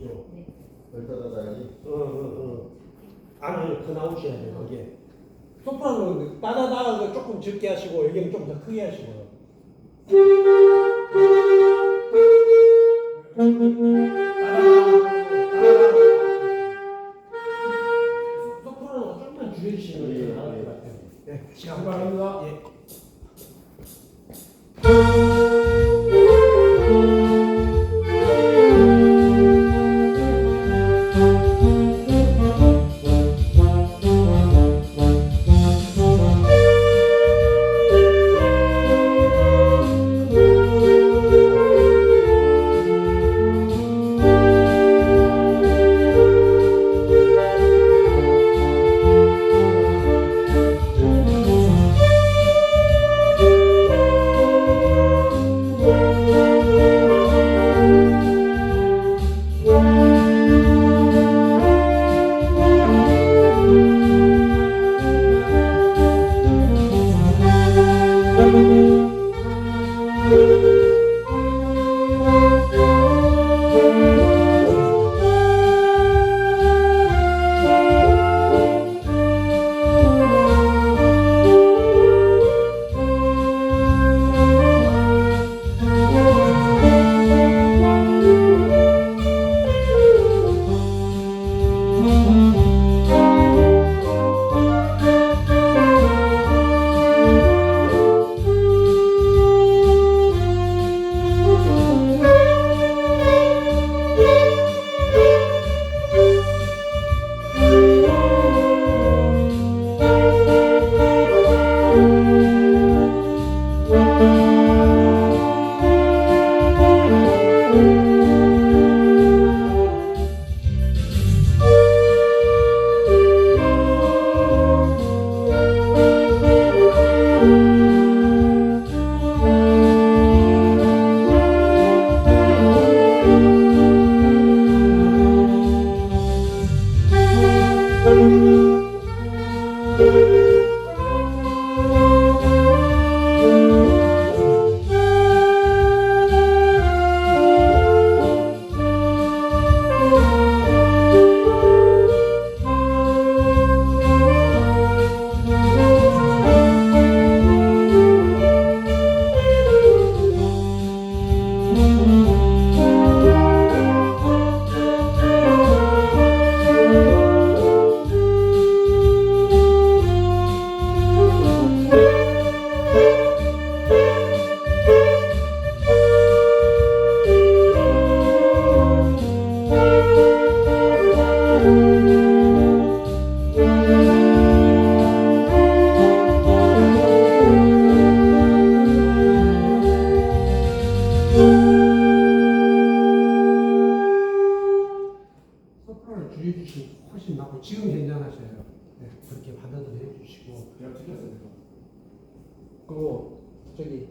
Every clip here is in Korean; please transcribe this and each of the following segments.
여기다 놔야지. 어, 어, 어. 안을 더 나오셔야 돼요, 거기에. 소프라노는 따다다가 조금 적게 하시고, 여기는 좀 더 크게 하시고. 소프라노가 조금만 줄여주시면 예, 더 나을 예. 것 같아요. 네, 시간 출발합니다. 예. 소프 지금 괜찮으셔요. 네, 그렇게 받아들여 해주시고. 내가 찍혔어요. 그리고, 저기,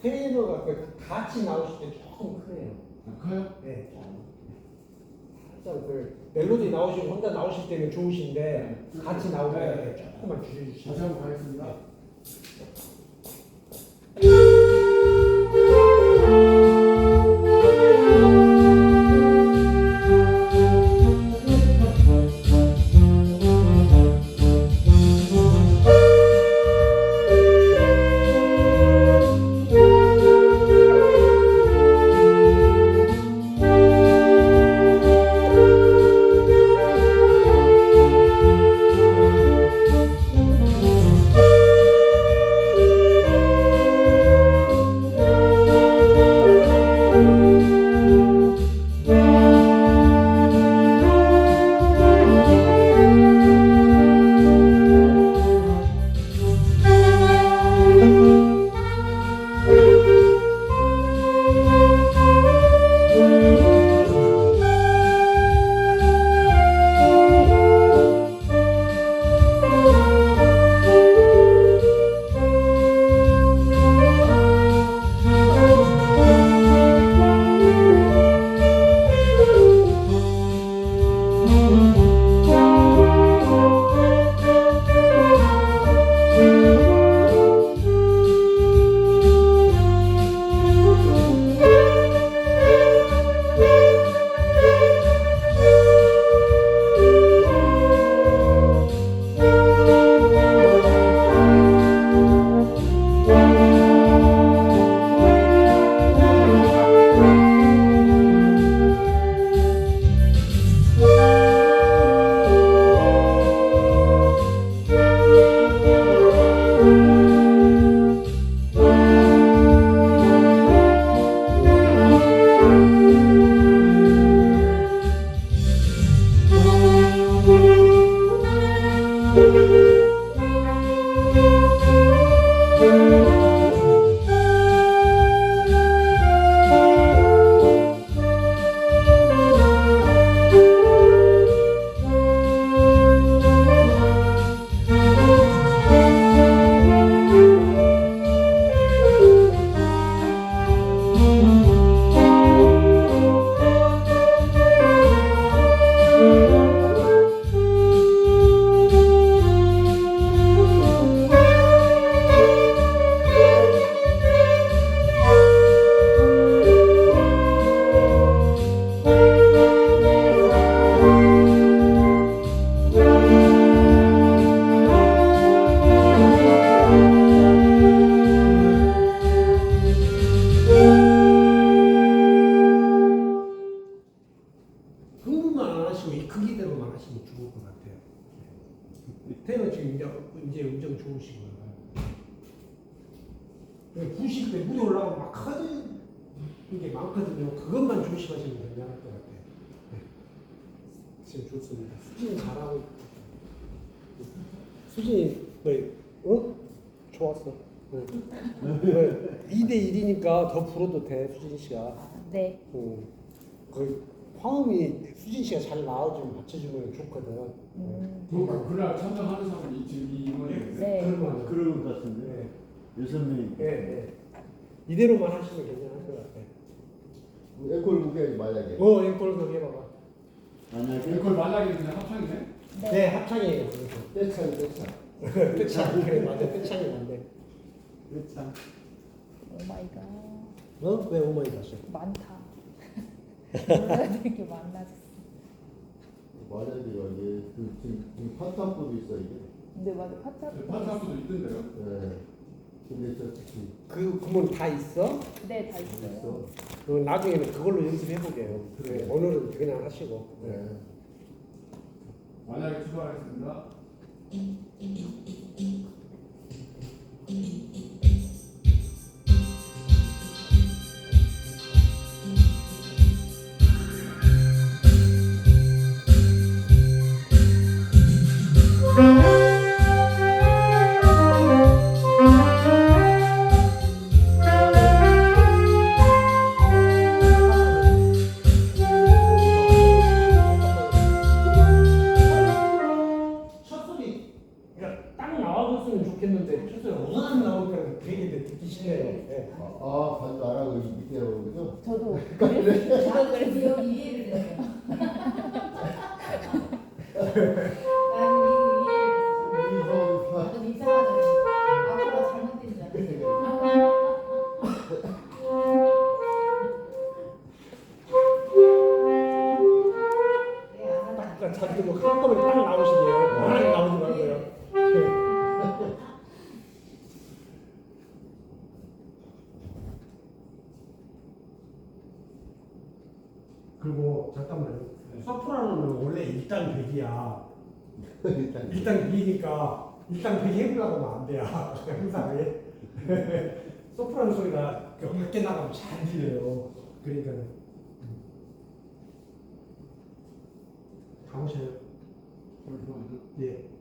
테너가 그 같이 나오실 때 조금 크네요. 아, 커요? 네. 살짝 그 멜로디 나오시고 혼자 나오실 때는 좋으신데 같이 나올 때 조금만 줄여주시면 다시 한번 가겠습니다. 잘하고 있고. 수진이 뭐 어? 좋았어. 네. 2대 1이니까 더 불어도 돼 수진 씨가. 아, 네. 어, 그 화음이 수진 씨가 잘 나와주면 맞춰주면 좋거든. 음, 그러니까 그날 참석하는 사람은 이 지금 이 임원이에요. 네. 그러면 그런 것 같은데 네. 여섯 명이 예, 예. 이대로만 하시면 괜찮을 것 같아. 앵콜 무게하지 만약에 어, 앵콜 그거 해봐봐. 만약에 그걸 만약에 그냥 합창이네. 네. 네, 합창이에요. 떼창 떼창 떼창 그래 맞아, 떼창이 맞네. 참오 마이 갓. 어? 왜 오마이 갔어? 많다. 몰라야 될게 많아졌어. 만약에 여기 그 지금 지금 파타프도 있어 이게 근데 맞아 파타프. 파트너도 있던데요. 예 근데 저 특히 그 구멍 다 있어? 네, 다 있어요. 있어 그 나중에는 그걸로 연습해 보게요. 그래. 오늘은 그냥 하시고. 네. 예 만약에 추가하겠습니다. yeah. 1단 100이야. 일단 1단 2니까 1단 100 해보려고 하면 안 돼요. 항상 예. 소프라노 소리가 그 밖에 나가면 잘 들려요. 그러니까 가보셔요. 예.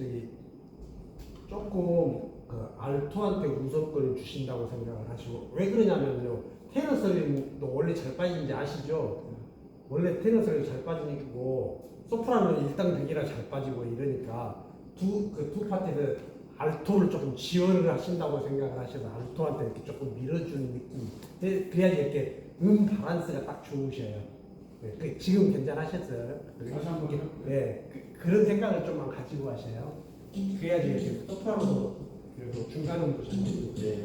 저기 조금 그 알토한테 우선권을 주신다고 생각을 하시고 왜 그러냐면요 테너 소리도 원래 잘 빠지는지 아시죠? 원래 테너 소리 잘 빠지고 소프라노는 일당백이라 잘 빠지고 이러니까 두 그 두 파트에서 알토를 조금 지원을 하신다고 생각을 하셔서 알토한테 이렇게 조금 밀어주는 느낌 네, 그래야지 이렇게 음 바란스가 딱 좋으셔요. 네, 그 지금 괜찮으셨어요? 다시 한번 해볼게요. 네, 그, 그런 생각을 좀만 가지고 하셔요. 그래야지 이렇게 소프라노도 그래도 중간음도 잘 되고. 네.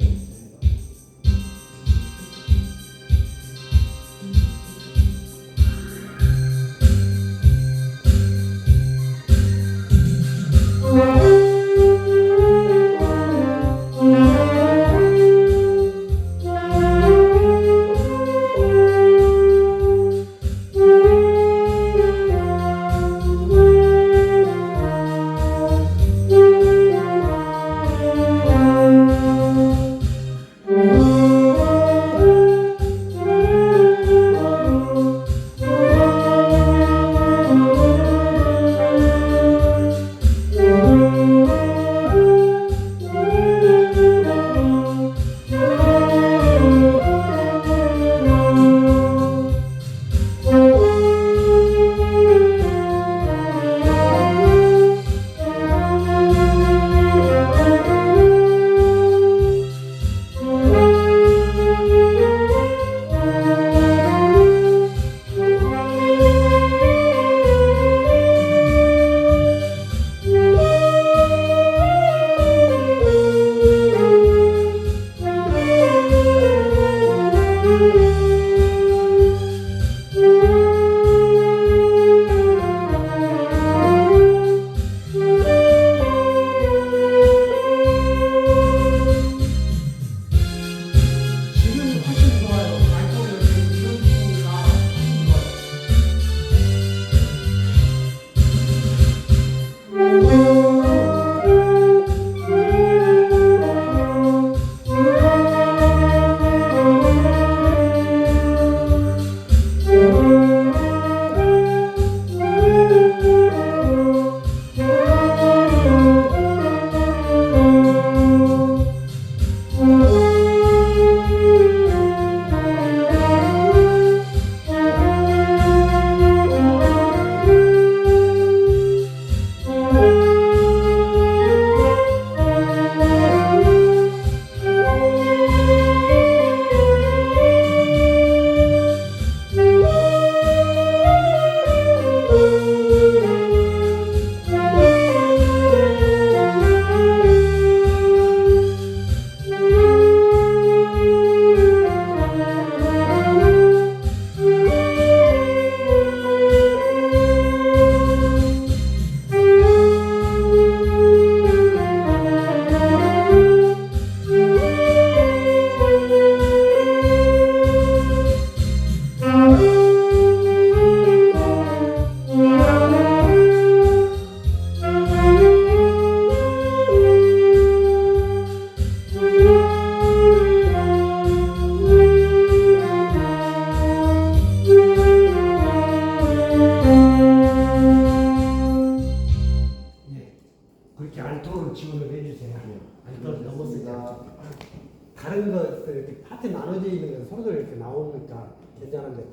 나오니까 괜찮은데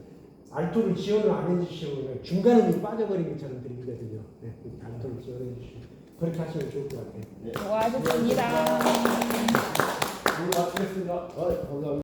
알토를 지원을 안 해주시면 중간음이 빠져버린 것처럼 들리거든요. 네, 알토를 지원해 주시면 그렇게 하시면 좋을 것 같아요. 수고하셨습니다. 오늘 마치겠습니다. 아, 감사합니다.